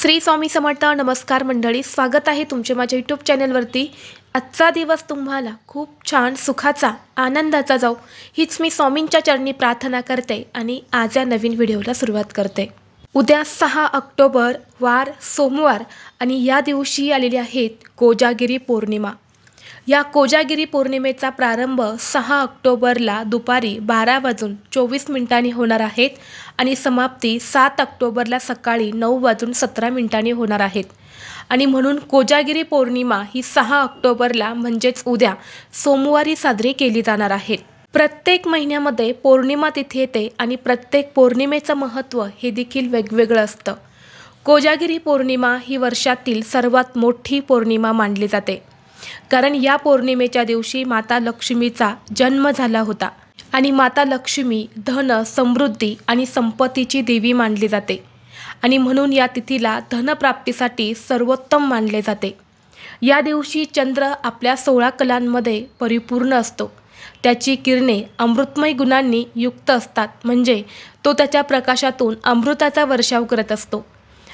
श्री स्वामी समर्थ नमस्कार मंडळी. स्वागत आहे तुमचे माझ्या यूट्यूब चॅनलवरती आजचा दिवस तुम्हाला खूप छान सुखाचा आनंदाचा जाऊ हीच मी स्वामींच्या चरणी प्रार्थना करते आणि आज या नवीन व्हिडिओला सुरुवात करते. उद्या सहा ऑक्टोबर वार सोमवार आणि या दिवशी आलेली आहेत कोजागिरी पौर्णिमा. या कोजागिरी पौर्णिमेचा प्रारंभ सहा ऑक्टोबरला दुपारी बारा वाजून चोवीस मिनिटांनी होणार आहेत आणि समाप्ती सात ऑक्टोबरला सकाळी नऊ वाजून सतरा मिनिटांनी होणार आहेत. आणि म्हणून कोजागिरी पौर्णिमा ही सहा ऑक्टोबरला म्हणजेच उद्या सोमवारी साजरी केली जाणार आहे. प्रत्येक महिन्यामध्ये पौर्णिमा तिथी येते आणि प्रत्येक पौर्णिमेचं महत्त्व हे देखील वेगवेगळं असतं. कोजागिरी पौर्णिमा ही वर्षातील सर्वात मोठी पौर्णिमा मानली जाते. कारण या पौर्णिमेच्या दिवशी माता लक्ष्मीचा जन्म झाला होता. आणि माता लक्ष्मी धन समृद्धी आणि संपत्तीची देवी मानली जाते. आणि म्हणून या तिथीला धनप्राप्तीसाठी सर्वोत्तम मानले जाते. या दिवशी चंद्र आपल्या सोळा कलांमध्ये परिपूर्ण असतो. त्याची किरणे अमृतमय गुणांनी युक्त असतात. म्हणजे तो त्याच्या प्रकाशातून अमृताचा वर्षाव करत असतो.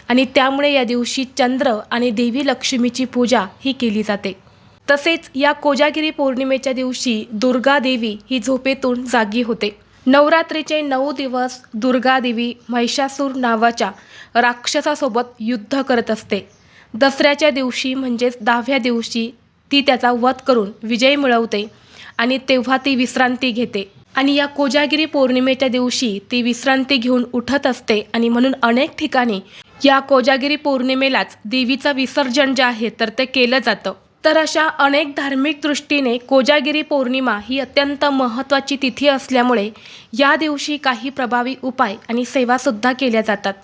आणि त्यामुळे या दिवशी चंद्र आणि देवी लक्ष्मीची पूजा ही केली जाते. तसेच या कोजागिरी पौर्णिमेच्या दिवशी दुर्गा देवी ही झोपेतून जागी होते. नवरात्रीचे नऊ दिवस दुर्गा देवी महिषासूर नावाच्या राक्षसासोबत युद्ध करत असते. दसऱ्याच्या दिवशी म्हणजेच दहाव्या दिवशी ती त्याचा वध करून विजय मिळवते आणि तेव्हा ती विश्रांती घेते. आणि या कोजागिरी पौर्णिमेच्या दिवशी ती विश्रांती घेऊन उठत असते आणि म्हणून अनेक ठिकाणी या कोजागिरी पौर्णिमेलाच देवीचं विसर्जन जे आहे तर ते केलं जातं. तर अशा अनेक धार्मिक दृष्टीने कोजागिरी पौर्णिमा ही अत्यंत महत्त्वाची तिथी असल्यामुळे या दिवशी काही प्रभावी उपाय आणि सेवासुद्धा केल्या जातात.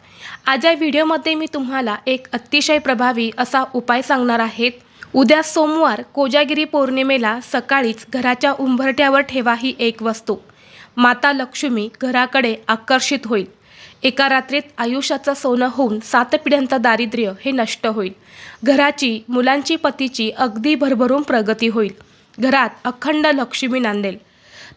आज या व्हिडिओमध्ये मी तुम्हाला एक अतिशय प्रभावी असा उपाय सांगणार आहेत. उद्या सोमवार कोजागिरी पौर्णिमेला सकाळीच घराच्या उंबरठ्यावर ठेवा ही एक वस्तू. माता लक्ष्मी घराकडे आकर्षित होईल. एका रात्रीत आयुष्याचं सोनं होऊन सात पिढ्यांचं दारिद्र्य हे नष्ट होईल. घराची मुलांची पतीची अगदी भरभरून प्रगती होईल. घरात अखंड लक्ष्मी नांदेल.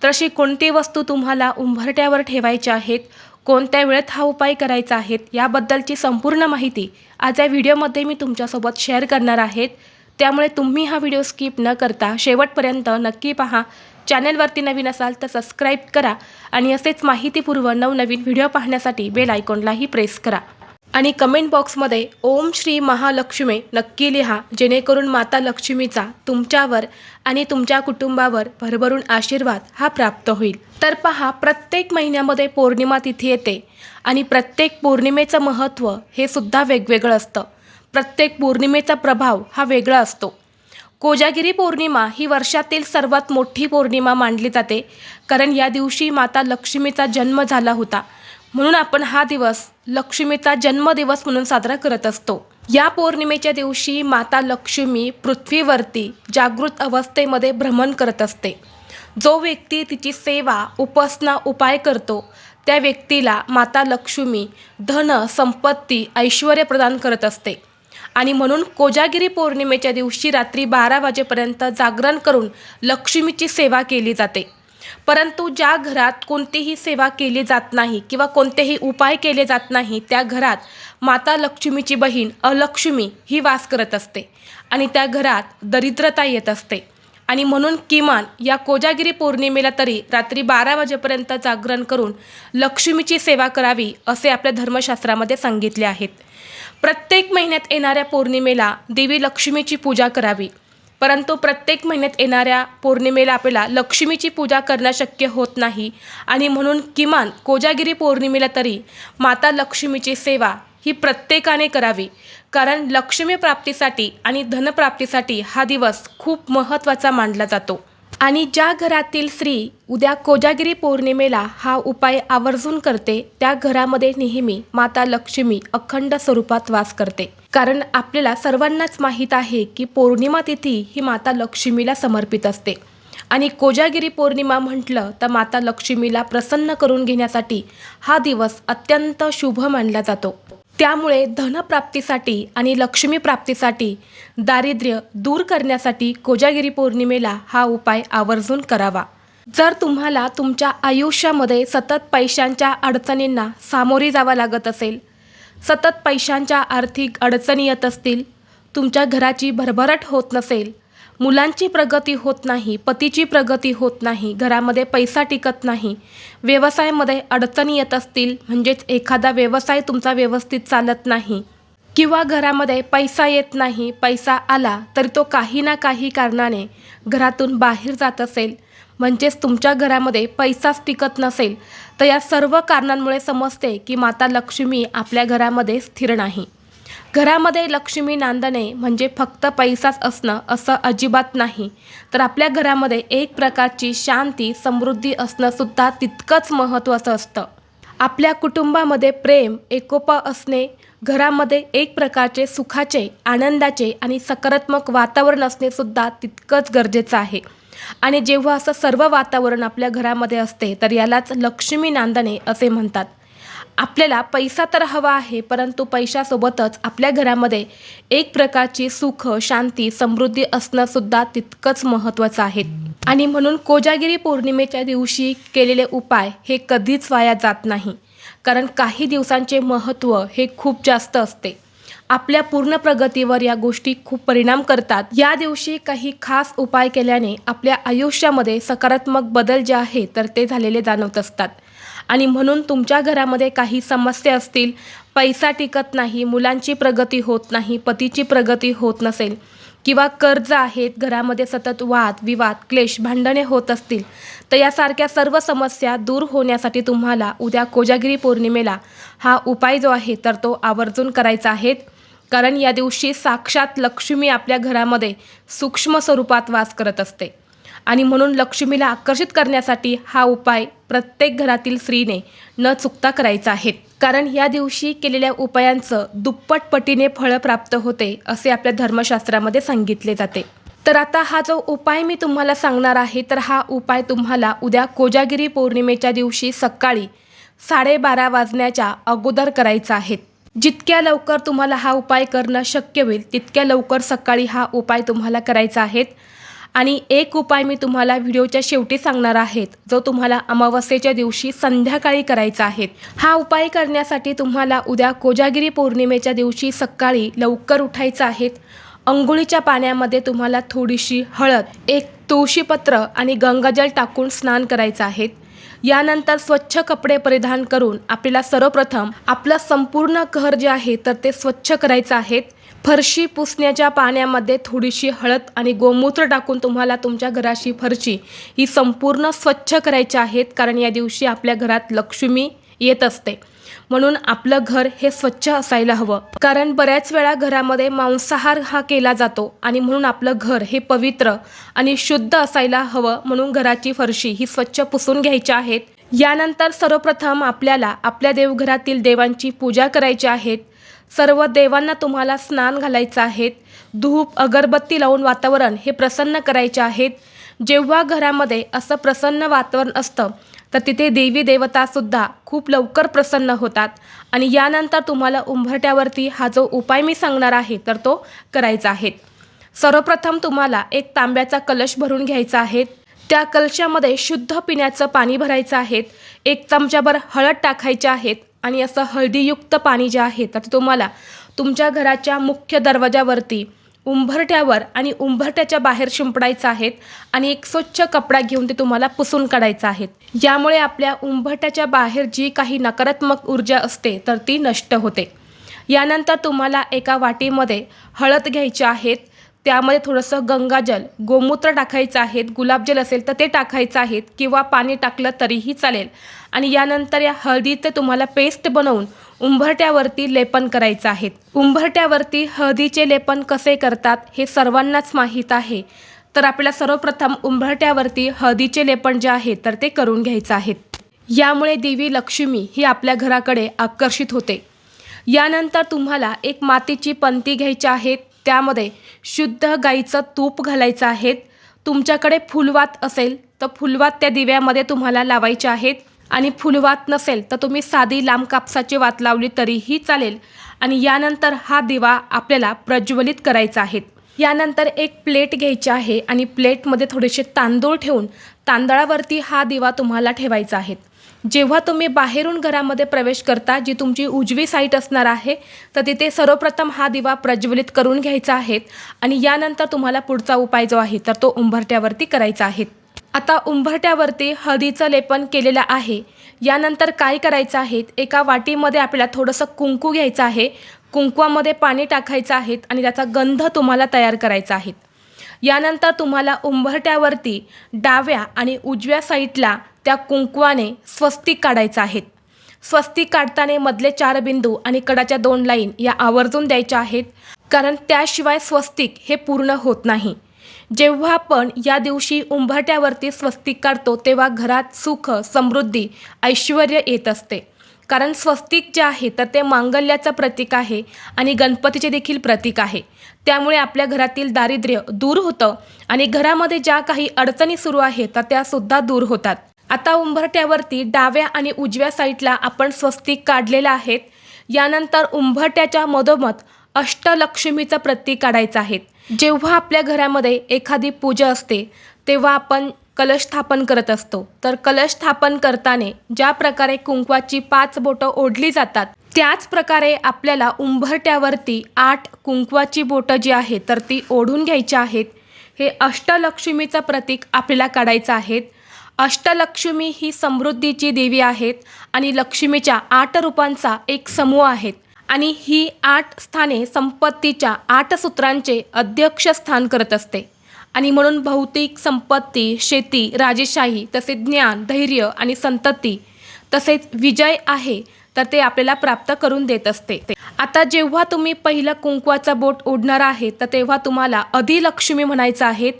तर अशी कोणती वस्तू तुम्हाला उंबरट्यावर ठेवायच्या आहेत? कोणत्या वेळेत हा उपाय करायचा आहेत? याबद्दलची संपूर्ण माहिती आज या व्हिडिओमध्ये मी तुमच्यासोबत शेअर करणार आहेत. त्यामुळे तुम्ही हा व्हिडिओ स्किप न करता शेवटपर्यंत नक्की पहा. चॅनलवरती नवीन असाल तर सबस्क्राईब करा आणि असेच माहितीपूर्व नवनवीन व्हिडिओ पाहण्यासाठी बेल आयकॉनलाही प्रेस करा. आणि कमेंट बॉक्समध्ये ओम श्री महालक्ष्मी नक्की लिहा जेणेकरून माता लक्ष्मीचा तुमच्यावर आणि तुमच्या कुटुंबावर भरभरून आशीर्वाद हा प्राप्त होईल. तर पहा प्रत्येक महिन्यामध्ये पौर्णिमा तिथी येते आणि प्रत्येक पौर्णिमेचं महत्त्व हे सुद्धा वेगवेगळं असतं. प्रत्येक पौर्णिमेचा प्रभाव हा वेगळा असतो. कोजागिरी पौर्णिमा ही वर्षातील सर्वात मोठी पौर्णिमा मानली जाते. कारण या दिवशी माता लक्ष्मीचा जन्म झाला होता. म्हणून आपण हा दिवस लक्ष्मीचा जन्मदिवस म्हणून साजरा करत असतो. या पौर्णिमेच्या दिवशी माता लक्ष्मी पृथ्वीवरती जागृत अवस्थेमध्ये भ्रमण करत असते. जो व्यक्ती तिची सेवा उपासना उपाय करतो त्या व्यक्तीला माता लक्ष्मी धन संपत्ती ऐश्वर प्रदान करत असते. आणि म्हणून कोजागिरी पौर्णिमेच्या दिवशी रात्री बारा वाजेपर्यंत जागरण करून लक्ष्मीची सेवा केली जाते. परंतु ज्या घरात कोणतीही सेवा केली जात नाही किंवा कोणतेही उपाय केले जात नाही त्या घरात माता लक्ष्मीची बहीण अलक्ष्मी ही वास करत असते आणि त्या घरात दरिद्रता येत असते. आणि म्हणून किमान या कोजागिरी पौर्णिमेला तरी रात्री बारा वाजेपर्यंत जागरण करून लक्ष्मीची सेवा करावी असे आपल्या धर्मशास्त्रामध्ये सांगितले आहेत. प्रत्येक महिन्यात येणाऱ्या पौर्णिमेला देवी लक्ष्मीची पूजा करावी. परंतु प्रत्येक महिन्यात येणाऱ्या पौर्णिमेला आपल्याला लक्ष्मीची पूजा करणं शक्य होत नाही आणि म्हणून किमान कोजागिरी पौर्णिमेला तरी माता लक्ष्मीची सेवा ही प्रत्येकाने करावी. कारण लक्ष्मी प्राप्तीसाठी आणि धनप्राप्तीसाठी हा दिवस खूप महत्त्वाचा मानला जातो. आणि ज्या घरातील स्त्री उद्या कोजागिरी पौर्णिमेला हा उपाय आवर्जून करते त्या घरामध्ये नेहमी माता लक्ष्मी अखंड स्वरूपात वास करते. कारण आपल्याला सर्वांनाच माहीत आहे की पौर्णिमा तिथी ही माता लक्ष्मीला समर्पित असते. आणि कोजागिरी पौर्णिमा म्हटलं तर माता लक्ष्मीला प्रसन्न करून घेण्यासाठी हा दिवस अत्यंत शुभ मानला जातो. त्यामुळे धनप्राप्तीसाठी आणि लक्ष्मी प्राप्तीसाठी दारिद्र्य दूर करण्यासाठी कोजागिरी पौर्णिमेला हा उपाय आवर्जून करावा. जर तुम्हाला तुमच्या आयुष्यामध्ये सतत पैशांच्या अडचणींना सामोरी जावं लागत असेल सतत पैशांच्या आर्थिक अडचणी येत असतील तुमच्या घराची भरभराट होत नसेल मुलांची प्रगती होत नाही पतीची प्रगती होत नाही घरामध्ये पैसा टिकत नाही व्यवसायामध्ये अडचणी येत असतील म्हणजेच एखादा व्यवसाय तुमचा व्यवस्थित चालत नाही किंवा घरामध्ये पैसा येत नाही पैसा आला तरी तो काही ना काही कारणाने घरातून बाहेर जात असेल म्हणजेच तुमच्या घरामध्ये पैसाच टिकत नसेल तर या सर्व कारणांमुळे समजते की माता लक्ष्मी आपल्या घरामध्ये स्थिर नाही. घरामध्ये लक्ष्मी नांदणे म्हणजे फक्त पैसाच असणं असं अजिबात नाही. तर आपल्या घरामध्ये एक प्रकारची शांती समृद्धी असणं सुद्धा तितकंच महत्त्वाचं असतं. आपल्या कुटुंबामध्ये प्रेम एकोपा असणे घरामध्ये एक प्रकारचे सुखाचे आनंदाचे आणि सकारात्मक वातावरण असणे सुद्धा तितकंच गरजेचं आहे. आणि जेव्हा असं सर्व वातावरण आपल्या घरामध्ये असते तर यालाच लक्ष्मी नांदणे असे म्हणतात. आपल्याला पैसा तर हवा आहे परंतु पैशासोबतच आपल्या घरामध्ये एक प्रकारची सुख शांती समृद्धी असणंसुद्धा तितकंच महत्त्वाचं आहे. आणि म्हणून कोजागिरी पौर्णिमेच्या दिवशी केलेले उपाय हे कधीच वाया जात नाही कारण काही दिवसांचे महत्त्व हे खूप जास्त असते. आपल्या पूर्ण प्रगतीवर या गोष्टी खूप परिणाम करतात. या दिवशी काही खास उपाय केल्याने आपल्या आयुष्यामध्ये सकारात्मक बदल जे आहे तर ते झालेले जाणवत असतात. आणि म्हणून तुमच्या घरामध्ये काही समस्या असतील पैसा टिकत नाही मुलांची प्रगती होत नाही पतीची प्रगती होत नसेल किंवा कर्ज आहेत घरामध्ये सतत वाद विवाद क्लेश भांडणे होत असतील तर यासारख्या सर्व समस्या दूर होण्यासाठी तुम्हाला उद्या कोजागिरी पौर्णिमेला हा उपाय जो आहे तर तो आवर्जून करायचा आहे. कारण या दिवशी साक्षात लक्ष्मी आपल्या घरामध्ये सूक्ष्म स्वरूपात वास करत असते. आणि म्हणून लक्ष्मीला आकर्षित करण्यासाठी हा उपाय प्रत्येक घरातील स्त्रीने न चुकता करायचा आहे. कारण या दिवशी केलेल्या उपायांचं दुप्पट पटीने फळं प्राप्त होते असे आपल्या धर्मशास्त्रामध्ये सांगितले जाते. तर आता हा जो उपाय मी तुम्हाला सांगणार आहे तर हा उपाय तुम्हाला उद्या कोजागिरी पौर्णिमेच्या दिवशी सकाळी साडेबारा वाजण्याच्या अगोदर करायचा आहे. जितक्या लवकर तुम्हाला हा उपाय करणं शक्य होईल तितक्या लवकर सकाळी हा उपाय तुम्हाला करायचा आहे. आणि एक उपाय मी तुम्हाला व्हिडिओच्या शेवटी सांगणार आहेत जो तुम्हाला अमावस्येच्या दिवशी संध्याकाळी करायचा आहे. हा उपाय करण्यासाठी तुम्हाला उद्या कोजागिरी पौर्णिमेच्या दिवशी सकाळी लवकर उठायचं आहे. अंघोळीच्या पाण्यामध्ये तुम्हाला थोडीशी हळद एक तुळशीपत्र आणि गंगाजल टाकून स्नान करायचं आहे. यानंतर स्वच्छ कपडे परिधान करून आपल्याला सर्वप्रथम आपलं संपूर्ण घर जे आहे तर ते स्वच्छ करायचं आहे. फरशी पुसण्याच्या पाण्यामध्ये थोडीशी हळद आणि गोमूत्र टाकून तुम्हाला तुमच्या घराची फरशी ही संपूर्ण स्वच्छ करायची आहेत कारण या दिवशी आपल्या घरात लक्ष्मी येत असते. म्हणून आपलं घर हे स्वच्छ असायला हवं. कारण बऱ्याच वेळा घरामध्ये मांसाहार हा केला जातो आणि म्हणून आपलं घर हे पवित्र आणि शुद्ध असायला हवं म्हणून घराची फरशी ही स्वच्छ पुसून घ्यायची आहेत. यानंतर सर्वप्रथम आपल्याला आपल्या देवघरातील देवांची पूजा करायची आहेत सर्व देवांना तुम्हाला स्नान घालायचं आहे धूप अगरबत्ती लावून वातावरण हे प्रसन्न करायचे आहेत. जेव्हा घरामध्ये असं प्रसन्न वातावरण असतं तर तिथे देवी देवतासुद्धा खूप लवकर प्रसन्न होतात. आणि यानंतर तुम्हाला उंबरट्यावरती हा जो उपाय मी सांगणार आहे तर तो करायचा आहे. सर्वप्रथम तुम्हाला एक तांब्याचा कलश भरून घ्यायचा आहे. त्या कलशामध्ये शुद्ध पिण्याचं पाणी भरायचं आहे. एक चमच्याभर हळद टाकायचे आहेत आणि असं हळदीयुक्त पाणी जे आहे तर ते तुम्हाला तुमच्या घराच्या मुख्य दरवाजावरती उंबरट्यावर आणि उंबरट्याच्या बाहेर शिंपडायचं आहेत आणि एक स्वच्छ कपडा घेऊन ते तुम्हाला पुसून काढायचं आहे यामुळे आपल्या उंबरट्याच्या बाहेर जी काही नकारात्मक ऊर्जा असते तर ती नष्ट होते. यानंतर तुम्हाला एका वाटीमध्ये हळद घ्यायची आहेत त्यामध्ये थोडंसं गंगाजल गोमूत्र टाकायचं आहेत गुलाबजल असेल तर ते टाकायचं आहेत किंवा पाणी टाकलं तरीही चालेल. आणि यानंतर या हळदीचं तुम्हाला पेस्ट बनवून उंबरट्यावरती लेपन करायचं आहे उंबरट्यावरती हळदीचे लेपन कसे करतात हे सर्वांनाच माहीत आहे. तर आपल्याला सर्वप्रथम उंबरट्यावरती हळदीचे लेपन जे आहे तर ते करून घ्यायचं आहे यामुळे देवी लक्ष्मी ही आपल्या घराकडे आकर्षित होते. यानंतर तुम्हाला एक मातीची पंती घ्यायची आहे. त्यामध्ये शुद्ध गाईचं तूप घालायचं आहे. तुमच्याकडे फुलवात असेल तर फुलवात त्या दिव्यामध्ये तुम्हाला लावायचे आहेत. आणि फुलवात नसेल तर तुम्ही साधी लांब कापसाची वात लावली तरीही चालेल. आणि यानंतर हा दिवा आपल्याला प्रज्वलित करायचा आहे. यानंतर एक प्लेट घ्यायची आहे आणि प्लेटमध्ये थोडेसे तांदूळ ठेवून तांदळावरती हा दिवा तुम्हाला ठेवायचा आहे. जेव्हा तुम्ही बाहेरून घरामध्ये प्रवेश करता जी तुमची उजवी साईट असणार आहे तर तिथे सर्वप्रथम हा दिवा प्रज्वलित करून घ्यायचा आहे आणि यानंतर तुम्हाला पुढचा उपाय जो आहे तर तो उंबरट्यावरती करायचा आहे. आता उंबरट्यावरती हळदीचं लेपन केलेलं आहे. यानंतर काय करायचं आहे? एका वाटीमध्ये आपल्याला थोडंसं कुंकू घ्यायचं आहे. कुंकवामध्ये पाणी टाकायचं आहे आणि त्याचा गंध तुम्हाला तयार करायचा आहे. यानंतर तुम्हाला उंबरट्यावरती डाव्या आणि उजव्या साईडला त्या कुंकवाने स्वस्तिक काढायचं आहेत. स्वस्तिक काढताना मधले चार बिंदू आणि कडाच्या दोन लाईन या आवर्जून द्यायच्या आहेत कारण त्याशिवाय स्वस्तिक हे पूर्ण होत नाही. जेव्हा आपण या दिवशी उंबरट्यावरती स्वस्तिक काढतो तेव्हा घरात सुख समृद्धी ऐश्वर येत असते. कारण स्वस्तिक जे आहे तर ते मांगल्याचं प्रतीक आहे आणि गणपतीचे देखील प्रतीक आहे. त्यामुळे आपल्या घरातील दारिद्र्य दूर होतं आणि घरामध्ये ज्या काही अडचणी सुरू आहेत तर त्यासुद्धा दूर होतात. आता उंबरट्यावरती डाव्या आणि उजव्या साईडला आपण स्वस्तिक काढलेलं आहेत. यानंतर उंबरट्याच्या मधोमध अष्टलक्ष्मीचं प्रतीक काढायचं आहे. जेव्हा आपल्या घरामध्ये एखादी पूजा असते तेव्हा आपण कलश स्थापन करत असतो. तर कलश स्थापन करताना ज्या प्रकारे कुंकवाची पाच बोटं ओढली जातात त्याच प्रकारे आपल्याला उंबरट्यावरती आठ कुंकवाची बोटं जी आहे तर ती ओढून घ्यायची आहेत. हे अष्टलक्ष्मीचं प्रतीक आपल्याला काढायचं आहे. अष्टलक्ष्मी ही समृद्धीची देवी आहेत आणि लक्ष्मीच्या आठ रूपांचा एक समूह आहेत. आणि ही आठ स्थाने संपत्तीच्या आठ सूत्रांचे अध्यक्ष स्थान करत असते. आणि म्हणून भौतिक संपत्ती शेती राजेशाही तसे ज्ञान धैर्य आणि संतती तसेच विजय आहे तर ते आपल्याला प्राप्त करून देत असते. आता जेव्हा तुम्ही पहिलं कुंकवाचा बोट ओढणार आहे तर तेव्हा तुम्हाला अधिलक्ष्मी म्हणायचं आहेत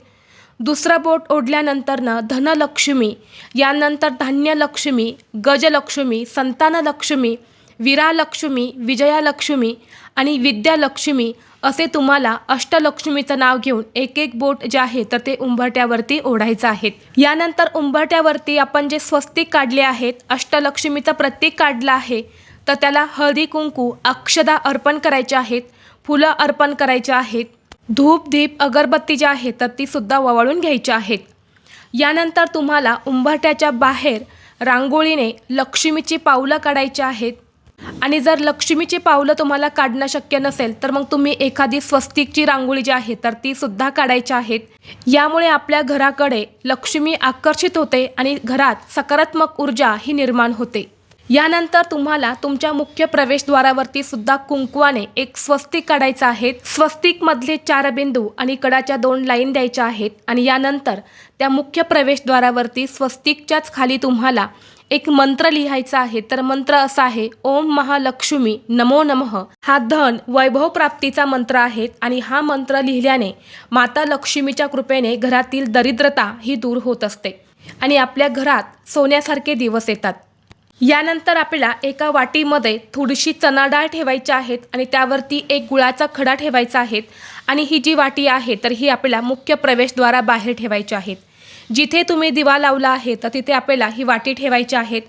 दुसरं बोट ओढल्यानंतरनं धनलक्ष्मी यानंतर धान्यलक्ष्मी गजलक्ष्मी संतानलक्ष्मी वीरालक्ष्मी विजयालक्ष्मी आणि विद्यालक्ष्मी असे तुम्हाला अष्टलक्ष्मीचं नाव घेऊन एक एक बोट जे आहे तर ते उंबरट्यावरती ओढायचं आहेत यानंतर उंबरट्यावरती आपण जे स्वस्तिक काढले आहेत अष्टलक्ष्मीचं प्रतीक काढलं आहे तर त्याला हळदी कुंकू अक्षदा अर्पण करायचे आहेत फुलं अर्पण करायचे आहेत धूप दीप अगरबत्ती ज्या आहेत तर ती सुद्धा ववाळून घ्यायच्या आहेत. यानंतर तुम्हाला उंबरट्याच्या बाहेर रांगोळीने लक्ष्मीची पावलं काढायची आहेत. आणि जर लक्ष्मीची पावलं तुम्हाला काढणं शक्य नसेल तर मग तुम्ही एखादी स्वस्तिकची रांगोळी जी आहे तर ती सुद्धा काढायची आहेत. यामुळे आपल्या घराकडे लक्ष्मी आकर्षित होते आणि घरात सकारात्मक ऊर्जा ही निर्माण होते. यानंतर तुम्हाला तुमच्या मुख्य प्रवेशद्वारावरती सुद्धा कुंकवाने एक स्वस्तिक काढायचं आहे. स्वस्तिक मधले चार बिंदू आणि कडाच्या दोन लाईन द्यायच्या आहेत आणि यानंतर त्या मुख्य प्रवेशद्वारावरती स्वस्तिकच्याच खाली तुम्हाला एक मंत्र लिहायचा आहे. तर मंत्र असा आहे ओम महालक्ष्मी नमो नमः. हा धन वैभव प्राप्तीचा मंत्र आहे आणि हा मंत्र लिहिल्याने माता लक्ष्मीच्या कृपेने घरातील दरिद्रता ही दूर होत असते आणि आपल्या घरात सोन्यासारखे दिवस येतात. यानंतर आपल्याला एका वाटीमध्ये थोडीशी चणा डाळ ठेवायची आहेत आणि त्यावरती एक गुळाचा खडा ठेवायचा आहे आणि ही जी वाटी आहे तर ही आपल्याला मुख्य प्रवेशद्वारा बाहेर ठेवायची आहेत. जिथे तुम्ही दिवा लावला आहे तर तिथे आपल्याला ही वाटी ठेवायची आहेत.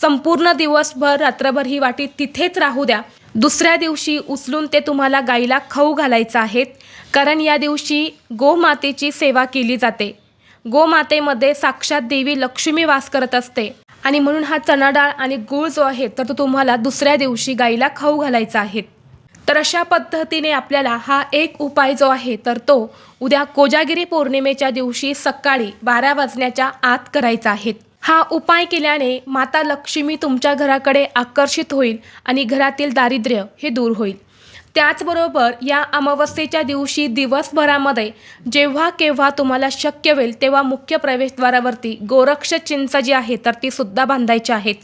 संपूर्ण दिवसभर रात्रभर ही वाटी तिथेच राहू द्या. दुसऱ्या दिवशी उचलून ते तुम्हाला गाईला खाऊ घालायचं आहेत. कारण या दिवशी गोमातेची सेवा केली जाते. गोमातेमध्ये साक्षात देवी लक्ष्मी वास करत असते. आणि म्हणून हा चणा डाळ आणि गूळ जो आहे तर तो तुम्हाला दुसऱ्या दिवशी गाईला खाऊ घालायचा आहे. तर अशा पद्धतीने आपल्याला हा एक उपाय जो आहे तर तो उद्या कोजागिरी पौर्णिमेच्या दिवशी सकाळी बारा वाजण्याच्या आत करायचा आहे. हा उपाय केल्याने माता लक्ष्मी तुमच्या घराकडे आकर्षित होईल आणि घरातील दारिद्र्य हे दूर होईल. त्याचबरोबर या अमावस्येच्या दिवशी दिवसभरामध्ये जेव्हा केव्हा तुम्हाला शक्य होईल तेव्हा मुख्य प्रवेशद्वारावरती गोरक्ष चिंच जी आहे तर ती सुद्धा बांधायची आहेत.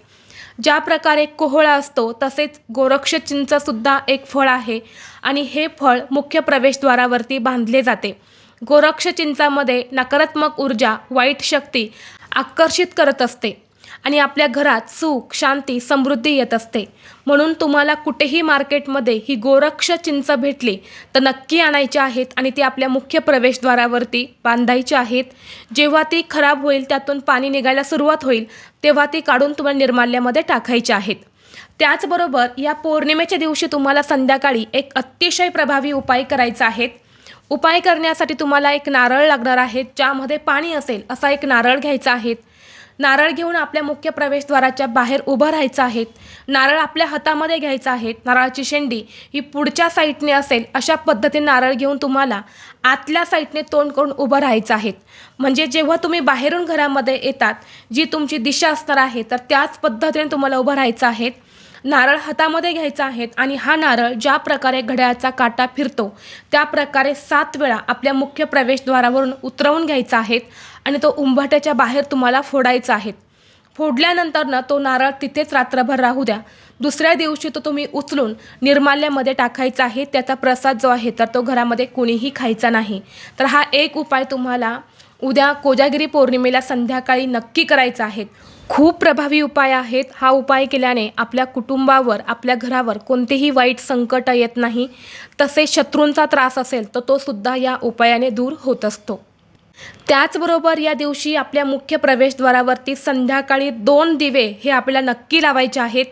ज्या प्रकारे कोहळा असतो तसेच गोरक्ष चिंचसुद्धा एक फळ आहे आणि हे फळ मुख्य प्रवेशद्वारावरती बांधले जाते. गोरक्ष चिंचामध्ये नकारात्मक ऊर्जा वाईट शक्ती आकर्षित करत असते. आणि आपल्या घरात सुख शांती समृद्धी येत असते. म्हणून तुम्हाला कुठेही मार्केटमध्ये ही गोरक्ष चिंच भेटली तर नक्की आणायची आहेत आणि ती आपल्या मुख्य प्रवेशद्वारावरती बांधायची आहेत. जेव्हा ती खराब होईल त्यातून पाणी निघायला सुरुवात होईल तेव्हा ती काढून तुम्हाला निर्माल्यामध्ये टाकायची आहेत. त्याचबरोबर या पौर्णिमेच्या दिवशी तुम्हाला संध्याकाळी एक अतिशय प्रभावी उपाय करायचा आहे. उपाय करण्यासाठी तुम्हाला एक नारळ लागणार आहे ज्यामध्ये पाणी असेल असा एक नारळ घ्यायचा आहे. नारळ घेऊन आपल्या मुख्य प्रवेशद्वाराच्या बाहेर उभं राहायचं आहे नारळ आपल्या हातामध्ये घ्यायचा आहे नारळाची शेंडी ही पुढच्या साईडने असेल अशा पद्धतीने नारळ घेऊन तुम्हाला आतल्या साईडने तोंड करून उभं राहायचं आहे म्हणजे जेव्हा तुम्ही बाहेरून घरामध्ये येतात जी तुमची दिशा असणार आहे तर त्याच पद्धतीने तुम्हाला उभं राहायचं आहे नारळ हातामध्ये घ्यायचा आहे आणि हा नारळ ज्या प्रकारे घड्याळाचा काटा फिरतो त्या प्रकारे सात वेळा आपल्या मुख्य प्रवेशद्वारावरून उतरवून घ्यायचा आहे आणि तो उंबाट्याच्या बाहेर तुम्हाला फोडायचा आहे. फोडल्यानंतर ना तो नारळ तिथेच रात्रभर राहू द्या. दुसऱ्या दिवशी तो तुम्ही उचलून निर्माल्यामध्ये टाकायचा आहे त्याचा प्रसाद जो आहे तर तो घरामध्ये कुणीही खायचा नाही. तर हा एक उपाय तुम्हाला उद्या कोजागिरी पौर्णिमेला संध्याकाळी नक्की करायचा आहे. खूप प्रभावी उपाय आहेत. हा उपाय केल्याने आपल्या कुटुंबावर आपल्या घरावर कोणतेही वाईट संकट येत नाही. तसेच शत्रूंचा त्रास असेल तर तो सुद्धा या उपायाने दूर होत असतो. त्याचबरोबर या दिवशी आपल्या मुख्य प्रवेशद्वारावरती संध्याकाळी दोन दिवे हे आपल्याला नक्की लावायचे आहेत.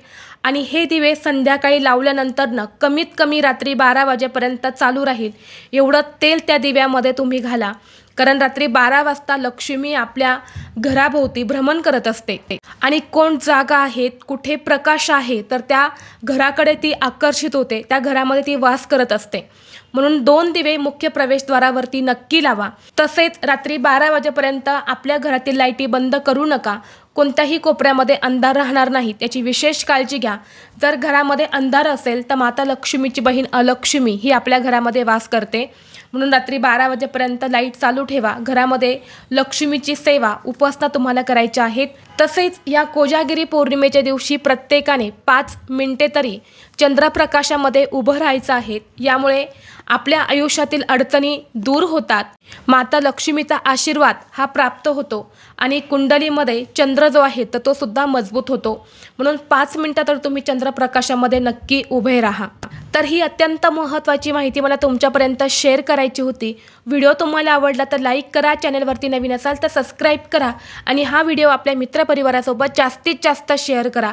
आणि हे दिवे संध्याकाळी लावल्यानंतरनं कमीत कमी रात्री बारा वाजेपर्यंत चालू राहील. एवढं तेल त्या दिव्यामध्ये तुम्ही घाला. कारण रात्री बारा वाजता लक्ष्मी आपल्या घराभोवती भ्रमण करत असते. आणि कोण जागा आहेत कुठे प्रकाश आहे तर त्या घराकडे ती आकर्षित होते त्या घरामध्ये ती वास करत असते. म्हणून दोन दिवे मुख्य प्रवेशद्वारावरती नक्की लावा. तसेच रात्री बारा वाजेपर्यंत आपल्या घरातील लाईटी बंद करू नका. कोणत्याही कोपऱ्यामध्ये अंधार राहणार नाही त्याची विशेष काळजी घ्या. जर घरामध्ये अंधार असेल तर माता लक्ष्मीची बहीण अलक्ष्मी ही आपल्या घरामध्ये वास करते. म्हणून रात्री बारा वाजेपर्यंत लाइट चालू ठेवा. घरामध्ये लक्ष्मीची सेवा उपासना तुम्हाला करायच्या आहेत. तसेच या कोजागिरी पौर्णिमेच्या दिवशी प्रत्येकाने पाच मिनटे तरी चंद्रप्रकाशामध्ये उभं राहायचं आहे. यामुळे आपल्या आयुष्यातील अडचणी दूर होतात. माता लक्ष्मीचा आशीर्वाद हा प्राप्त होतो आणि कुंडलीमध्ये चंद्र जो आहे तर तो सुद्धा मजबूत होतो. म्हणून पाच मिनटं तर तुम्ही चंद्रप्रकाशामध्ये नक्की उभे राहा. तर ही अत्यंत महत्त्वाची माहिती मला तुमच्यापर्यंत शेअर करायची होती. व्हिडिओ तुम्हाला आवडला तर लाईक करा चॅनलवरती नवीन असाल तर सबस्क्राईब करा आणि हा व्हिडिओ आपल्या मित्रपरिवारासोबत जास्तीत जास्त शेअर करा.